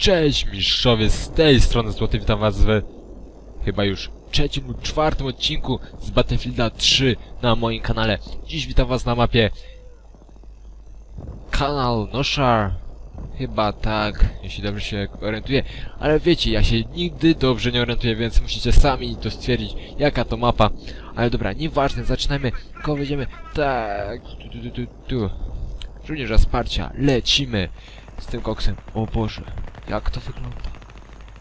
Cześć mistrzowie, z tej strony Złoty, witam was w chyba już trzecim lub czwartym odcinku z Battlefielda 3 na moim kanale. Dziś witam was na mapie kanał Noshar. Chyba tak, jeśli dobrze się orientuję. Ale wiecie, ja się nigdy dobrze nie orientuję, więc musicie sami to stwierdzić, jaka to mapa. Ale dobra, nieważne, zaczynajmy. Kogo będziemy? Tak, tu, tu, tu, tu. Żołnierza wsparcia, lecimy z tym koksem. O Boże, jak to wygląda?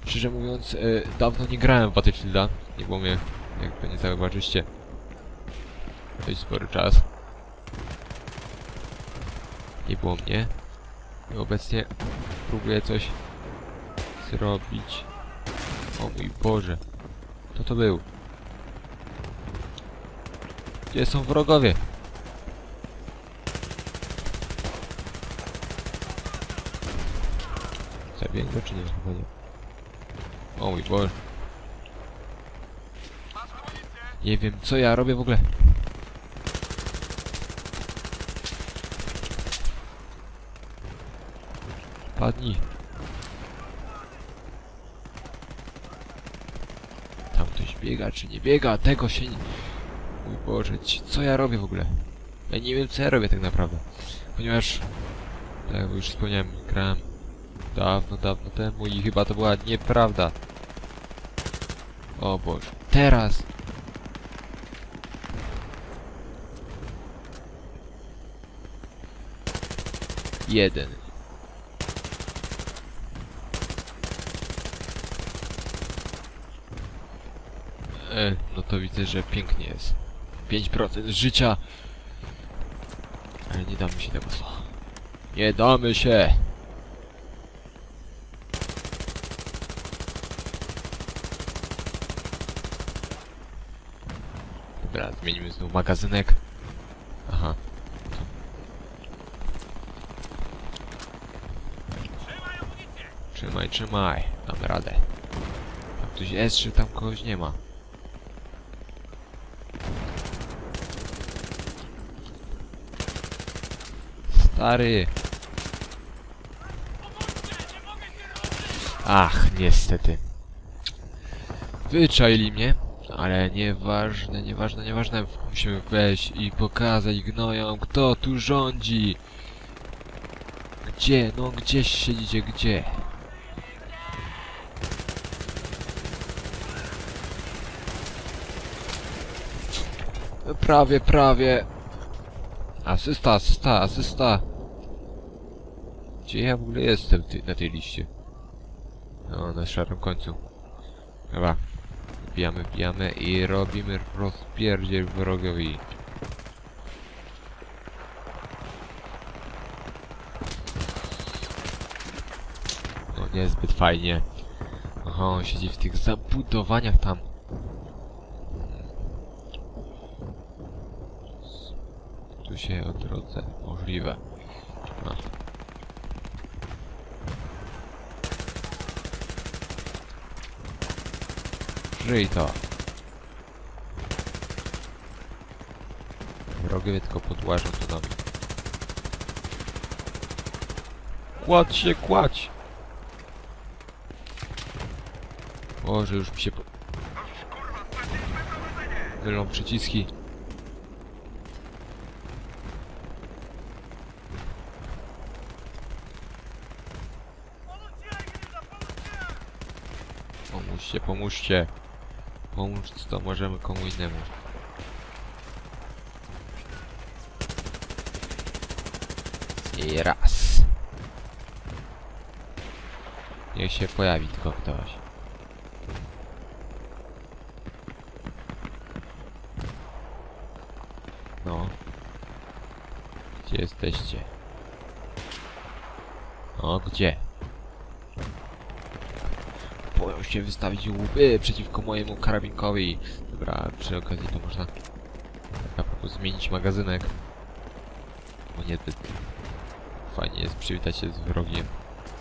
Szczerze mówiąc, e, dawno nie grałem w Battlefielda. Nie było mnie, jak pewnie zauważyliście, dość spory czas. Nie było mnie. I obecnie próbuję coś zrobić. O mój Boże. Kto to był? Gdzie są wrogowie? Go czy nie? Chyba. O mój Boże. Nie wiem co ja robię w ogóle. Padnij. Tam ktoś biega czy nie biega? Tego się nie... Mój Boże, co ja robię w ogóle? Ja nie wiem co ja robię tak naprawdę. Ponieważ... Tak jak już wspomniałem, grałem dawno, dawno temu i chyba to była nieprawda. O Boże. Teraz! Jeden. E, no to widzę, że pięknie jest. 5% życia. Ale nie damy się tego zła. Nie damy się! Dobra, zmienimy znów magazynek. Aha. Trzymaj, trzymaj. Damy radę. Tam ktoś jest, czy tam kogoś nie ma? Stary. Ach, niestety. Wyczaili mnie, ale nieważne, nieważne, nieważne. Musimy wejść i pokazać gnojom, kto tu rządzi. Gdzie? No gdzieś siedzicie, gdzie? Prawie, prawie. Asysta, asysta, asysta. Gdzie ja w ogóle jestem ty, na tej liście? No, na szarym końcu. Dobra. Wbijamy, wbijamy i robimy rozpierdziel wrogowi. No, niezbyt fajnie. Aha, on siedzi w tych zabudowaniach tam. Tu się o drodze. Możliwe. No. Żyj to. Wrogowie tylko podłażą to nami. Kładź się, kładź! Boże, już mi się po... Mylą przyciski. Pomóżcie, pomóżcie. Pomóż to możemy komu innemu. I raz. Niech się pojawi tylko ktoś. No. Gdzie jesteście? O, gdzie? Boją się wystawić łby przeciwko mojemu karabinkowi. Dobra, przy okazji to można na propos zmienić magazynek. Bo niezbyt fajnie jest przywitać się z wrogiem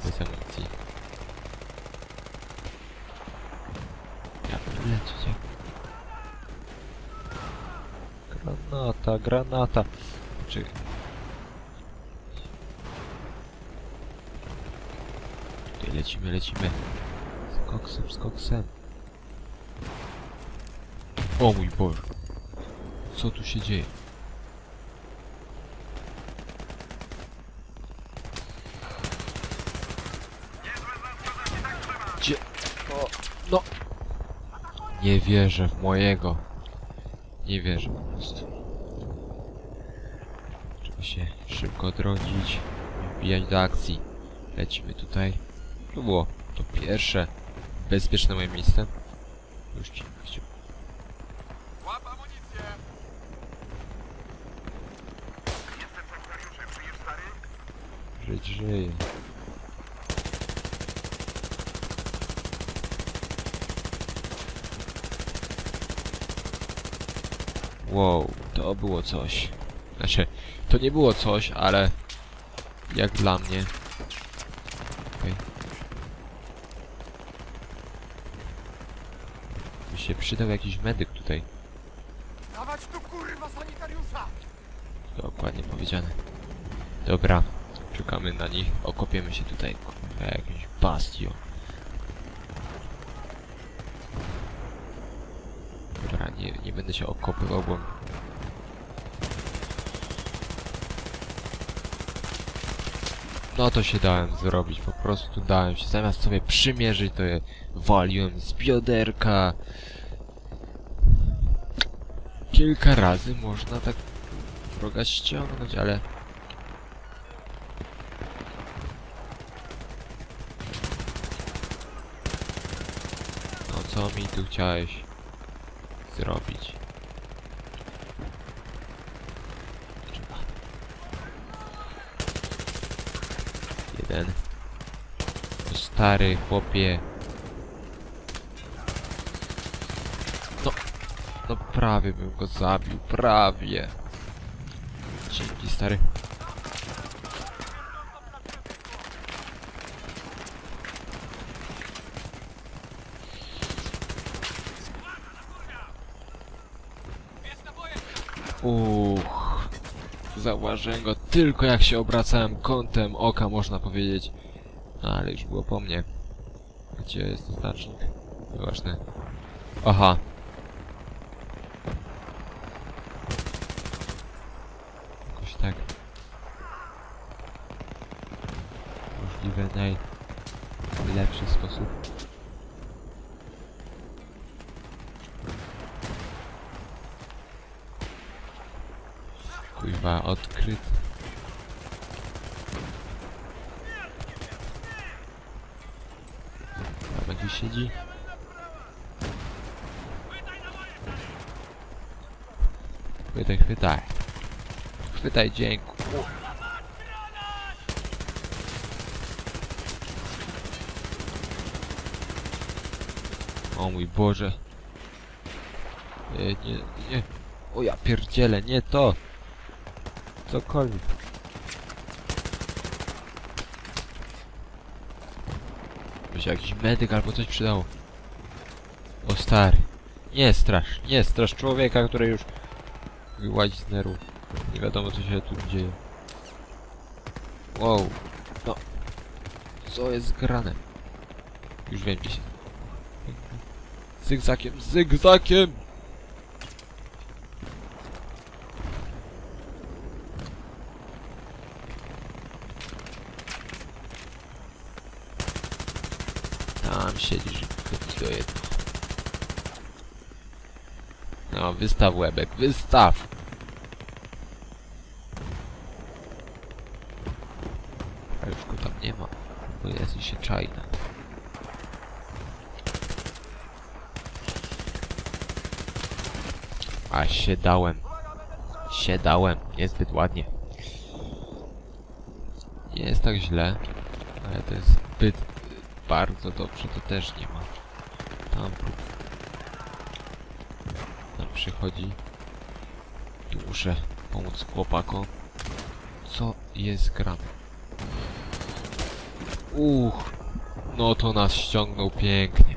bez amunicji. Lecicie? Granata, granata. Czy... Tutaj lecimy, lecimy. Koksem, z koksem. O mój Boże. Co tu się dzieje? Gdzie? O, no. Nie wierzę w mojego. Nie wierzę po prostu. Trzeba się szybko odrodzić. Wbijać do akcji. Lecimy tutaj. To było to pierwsze bezpieczne moje miejsce. Już ci chciał. Łap amunicję! Jestem sanktuariuszem, żyjesz stary? Żyć żyje. Wow, to było coś. Znaczy, to nie było coś, ale jak dla mnie. Okej. Mi się przydał jakiś medyk tutaj. Dawać tu kurwa sanitariusza! Dokładnie powiedziane. Dobra, czekamy na nich, okopiemy się tutaj, kurwa, jakimś bastion. Dobra, nie, nie będę się okopywał, bo... No to się dałem zrobić, po prostu dałem się, zamiast sobie przymierzyć, to je waliłem z bioderka. Kilka razy można tak wroga ściągnąć, ale... No co mi tu chciałeś zrobić? Jeden. Stary chłopie. No, no prawie bym go zabił, prawie. Dzięki, stary. Uch. Zauważyłem go tylko jak się obracałem kątem oka, można powiedzieć. Ale już było po mnie. Gdzie jest znacznik? Nieważne. Aha. Jakoś tak. Możliwe najlepszy sposób. Kuźwa, odkryt. Tam gdzieś siedzi. Chwytaj, chwytaj. Chwytaj, dzięku. O mój Boże. Nie, nie, nie. O ja pierdzielę, nie to. Cokolwiek. By się jakiś medyk albo coś przydało. O stary. Nie strasz, nie strasz człowieka, który już wyłazi z nerwów. Nie wiadomo co się tu dzieje. Wow. No. Co jest grane? Już wiem gdzie się... Zygzakiem, zygzakiem! Tam siedzisz i do jedno. No, wystaw łebek, wystaw! A już go tam nie ma, bo jest i się czajna. A się dałem. Się dałem, niezbyt ładnie. Nie jest tak źle, ale to jest zbyt bardzo dobrze, to też nie ma. Tam. Tam przychodzi. Tu muszę pomóc chłopakom. Co jest grane? Uch. No to nas ściągnął pięknie.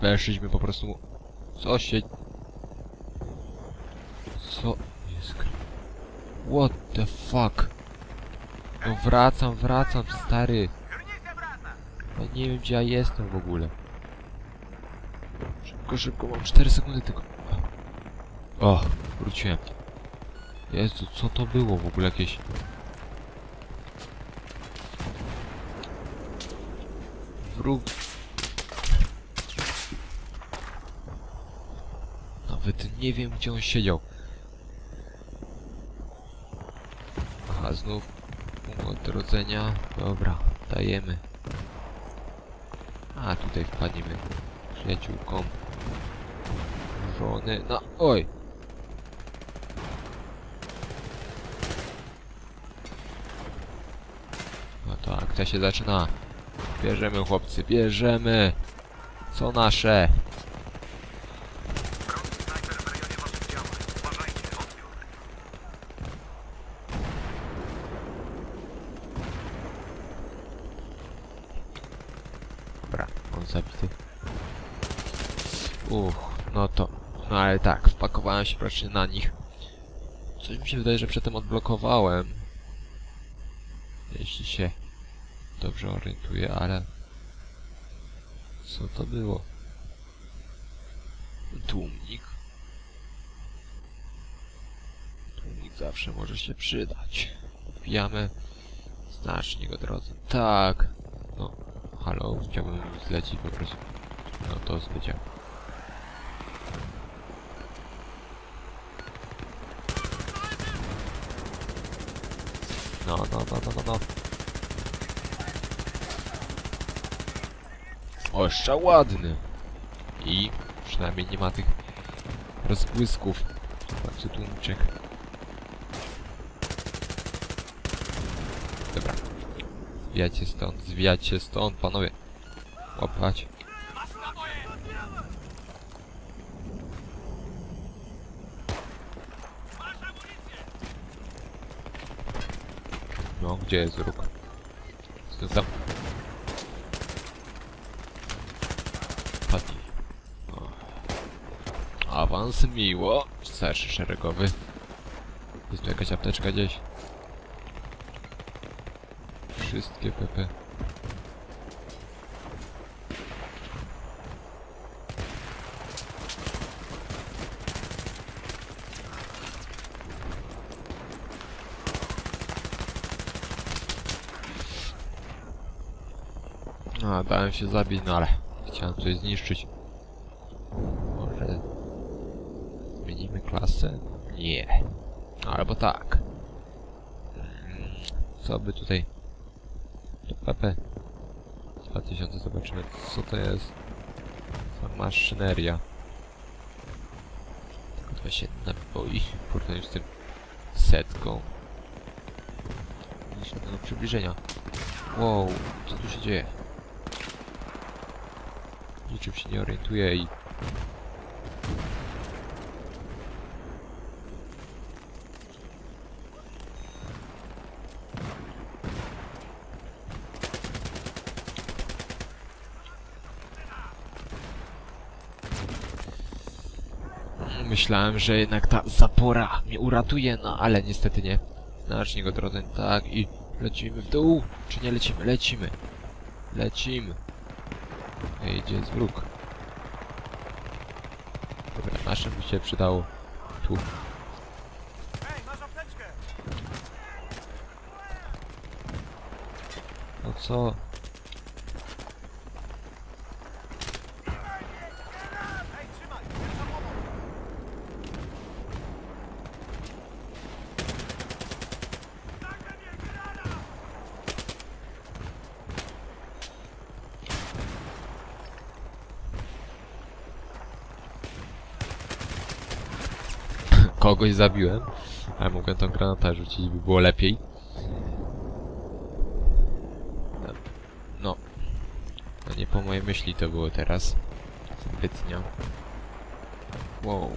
Weszliśmy po prostu... Co się... Co jest grane? What the fuck? No wracam, wracam, stary. Ja nie wiem gdzie ja jestem w ogóle. Szybko, szybko, mam 4 sekundy tylko. O, wróciłem. Jezu, co to było w ogóle jakieś... Wróg... Nawet nie wiem gdzie on siedział. Aha, znów punkt odrodzenia. Dobra, dajemy. A, tutaj wpadniemy. Przyjaciółkom. Żony. No, oj! No to akcja się zaczyna. Bierzemy chłopcy, bierzemy! Co nasze? Wrogi snajper w rejonie waszych działań. Uważajcie, odbiór. Dobra, on zabity. Uch, no to... No ale wpakowałem się raczej na nich. Coś mi się wydaje, że przedtem odblokowałem. Jeśli się dobrze orientuję, ale... Co to było? Tłumnik. Tłumnik zawsze może się przydać. Wbijamy znacznik od razu. Tak. No, halo, chciałbym zlecić po prostu. No to zbycia. No, no, no, no, no, no. O, jeszcze ładny. I przynajmniej nie ma tych rozbłysków. Zobaczcie tłumczek. Dobra. Zwijajcie stąd, zwijajcie stąd, panowie. Łapać. No, gdzie jest róg? Tam? Padnij. O. Awans miło. Starszy szeregowy. Jest tu jakaś apteczka gdzieś? Wszystkie PP. A, dałem się zabić, no ale chciałem coś zniszczyć. Może zmienimy klasę? Nie. Albo tak. Mm, Co by tutaj... To PP 2000, zobaczymy co to jest. Za maszyneria. Tylko 27 naboi w porównaniu z tym setką. Nic do przybliżenia. Wow, co tu się dzieje? Niczym się nie orientuję i... Myślałem, że jednak ta zapora mnie uratuje, no ale niestety nie. Znacznik odrodzeń, tak i lecimy w dół. Czy nie lecimy? Lecimy. Lecimy. Ej, gdzie jest wróg? Dobra, naszym by się przydało. Tu. Ej, masz apteczkę! No co? Kogoś zabiłem. Ale mogłem tą granatę rzucić, by było lepiej. No. No nie po mojej myśli to było teraz. Zbytnio. Wow.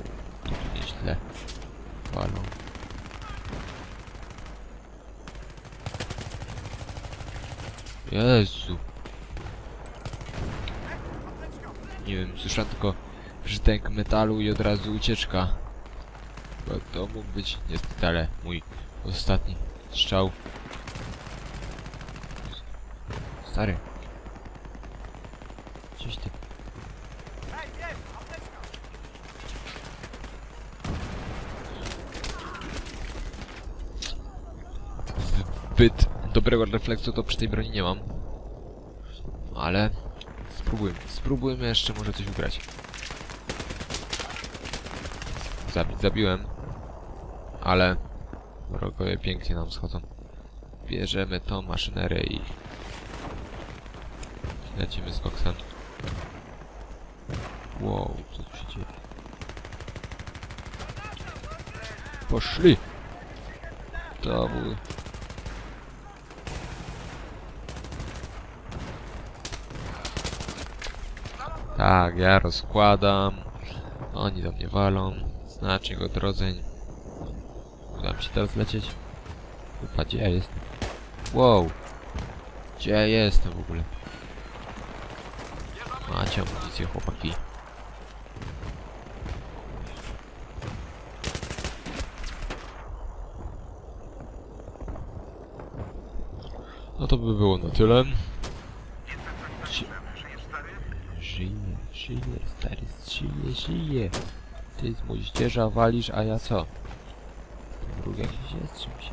Nieźle. Walą. Jezu. Nie wiem, słyszałem tylko brzdęk metalu i od razu ucieczka. Bo to mógł być niestety, mój ostatni strzał. Stary. Gdzieś ty. Zbyt dobrego refleksu to przy tej broni nie mam. Ale spróbujmy. Spróbujmy jeszcze może coś ugrać. Zabić zabiłem. Ale wrogowie pięknie nam schodzą. Bierzemy tą maszynerię i lecimy z koksem. Wow, co tu się dzieje? Poszli! To był... Tak, ja rozkładam. Oni do mnie walą. Znacznik odrodzeń. Uda mi się teraz lecieć? Chyba gdzie ja jestem? Wow! Gdzie ja jestem w ogóle? Macie amunicję, chłopaki. No to by było na tyle. Ży-? Żyje, żyje, stary, żyje, żyje. Ty z moździerza walisz, a ja co? Wróg jakiś jest, czy mi się...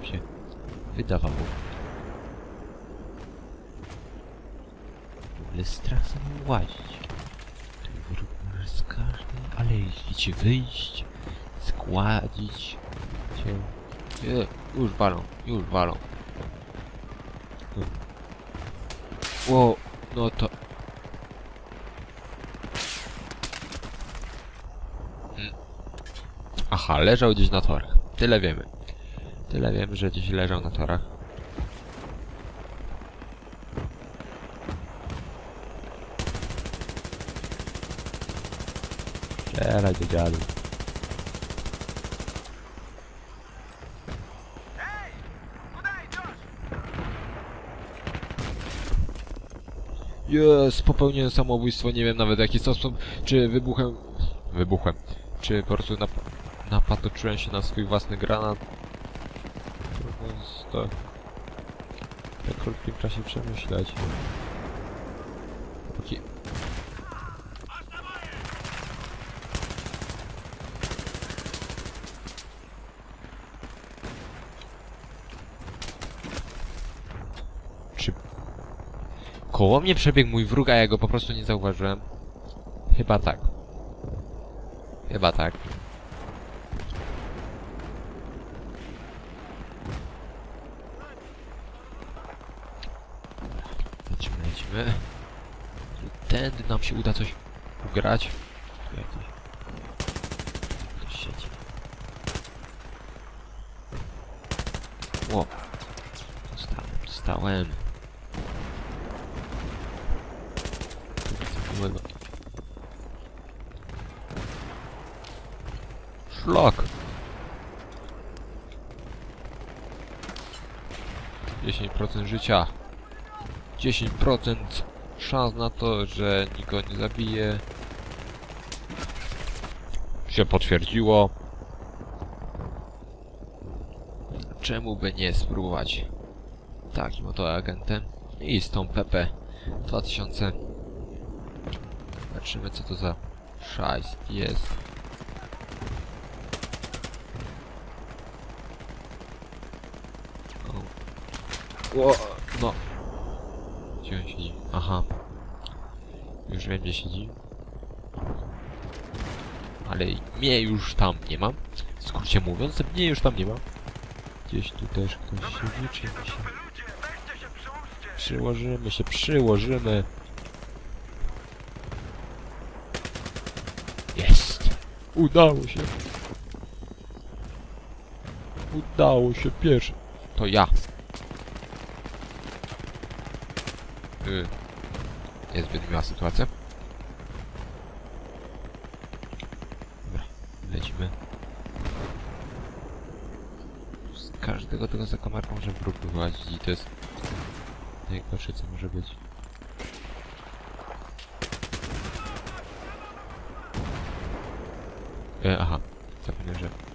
Mi się wydawało. W ogóle strach nim łazić. Tu wróg może z każdej alei ci wyjść, składzić cię. Nie, już walą, już walą. Ło, no to... Aha, leżał gdzieś na torach. Tyle wiemy. Tyle wiemy, że gdzieś leżał na torach. Strzelaj do dziadu. Jest, popełniłem samobójstwo, nie wiem nawet w jaki sposób, czy wybuchem... Wybuchem. Czy po prostu nap napatoczyłem się na swój własny granat. Jest to... W tak krótkim czasie przemyśleć. Póki... Czy Koło mnie przebiegł mój wróg, a ja go po prostu nie zauważyłem. Chyba tak. Chyba tak. Lecimy, lecimy. Tędy nam się uda coś ugrać. Tu jakiś... Ktoś siedzi. Ło. Dostałem. Miłego. Szlak. 10% życia. 10% szans na to, że nikogo nie zabije. Się potwierdziło. Czemu by nie spróbować takim oto agentem i z tą PP 2000 Zobaczymy co to za szajst jest. O. O, no. Gdzie on siedzi? Aha. Już wiem gdzie siedzi. Ale mnie już tam nie ma. W skrócie mówiąc, mnie już tam nie ma. Gdzieś tu też ktoś siedzi, czy mi się... Przyłożymy się, przyłożymy. Jest! Udało się! Udało się pierwszy. To ja. Y, Niezbyt miła sytuacja. Dobra, lecimy. Z każdego tego zakamarka może wróg wyłazić i to jest najgorsze co może być. E, aha, zapomniałem, że...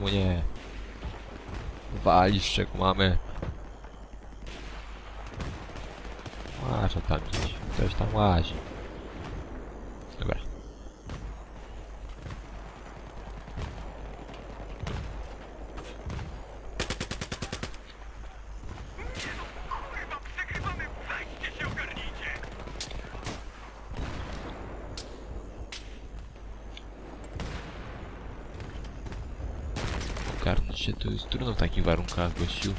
Czemu nie? Walisz czego mamy. Łażę tam gdzieś. Ktoś tam łazi. Dobra. Kurwa, przegrywamy! Weźcie się ogarnijcie! Ogarnąć się trudno w takich warunkach gościu.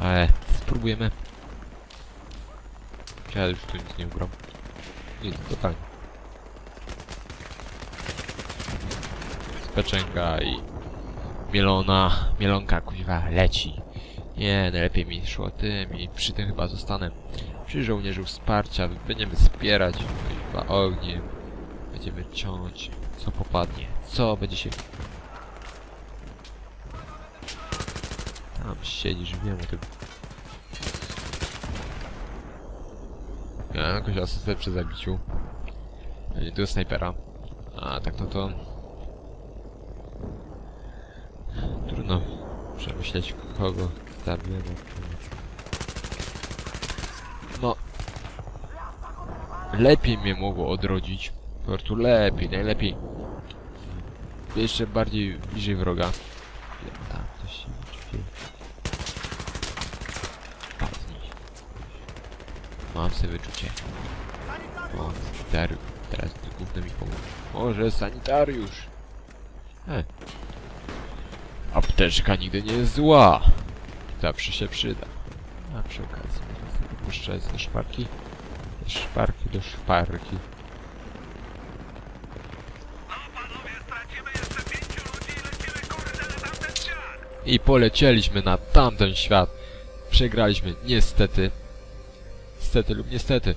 Ale spróbujemy. Ja już tu nic nie ugram. Nic, totalnie. Speczęga i mielona, mielonka kuźwa leci. Nie, najlepiej mi szło tym i przy tym chyba zostanę przy żołnierzu wsparcia. Będziemy wspierać kuźwa ogniem. Będziemy ciąć co popadnie. Co będzie się Tam siedzisz, wiem o tym. Ja jakoś asystę przy zabiciu. Nie, tu jest snajpera. A tak no to... Trudno przemyśleć kogo zabiłem. No... Lepiej mnie mogło odrodzić. Po prostu lepiej, najlepiej. Jeszcze bardziej bliżej wroga. Tam coś się dzieje. Padnij. Mam sobie wyczucie. O, sanitariusz. Teraz gówno mi pomógł. Może sanitariusz. E. Apteczka nigdy nie jest zła. Zawsze się przyda. A przy okazji puszczać do szparki. Do szparki, do szparki. I polecieliśmy na tamten świat. Przegraliśmy, niestety. Niestety lub niestety.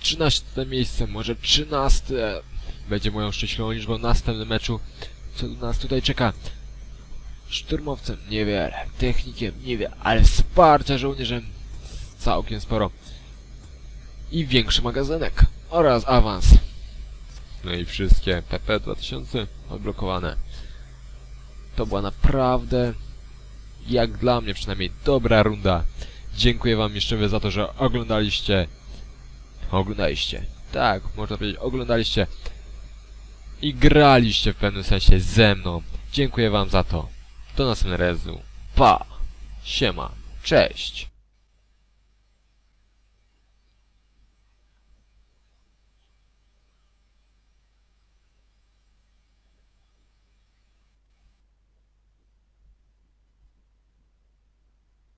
13 miejsce, może 13 będzie moją szczęśliwą liczbą w następnym meczu. Co nas tutaj czeka? Szturmowcem niewiele, technikiem niewiele, ale wsparcia żołnierzem całkiem sporo. I większy magazynek oraz awans. No i wszystkie PP 2000 odblokowane. To była naprawdę, jak dla mnie przynajmniej, dobra runda. Dziękuję wam jeszcze za to, że oglądaliście. Oglądaliście. Tak, można powiedzieć, oglądaliście. I graliście w pewnym sensie ze mną. Dziękuję wam za to. Do następnego razu. Pa! Siema. Cześć!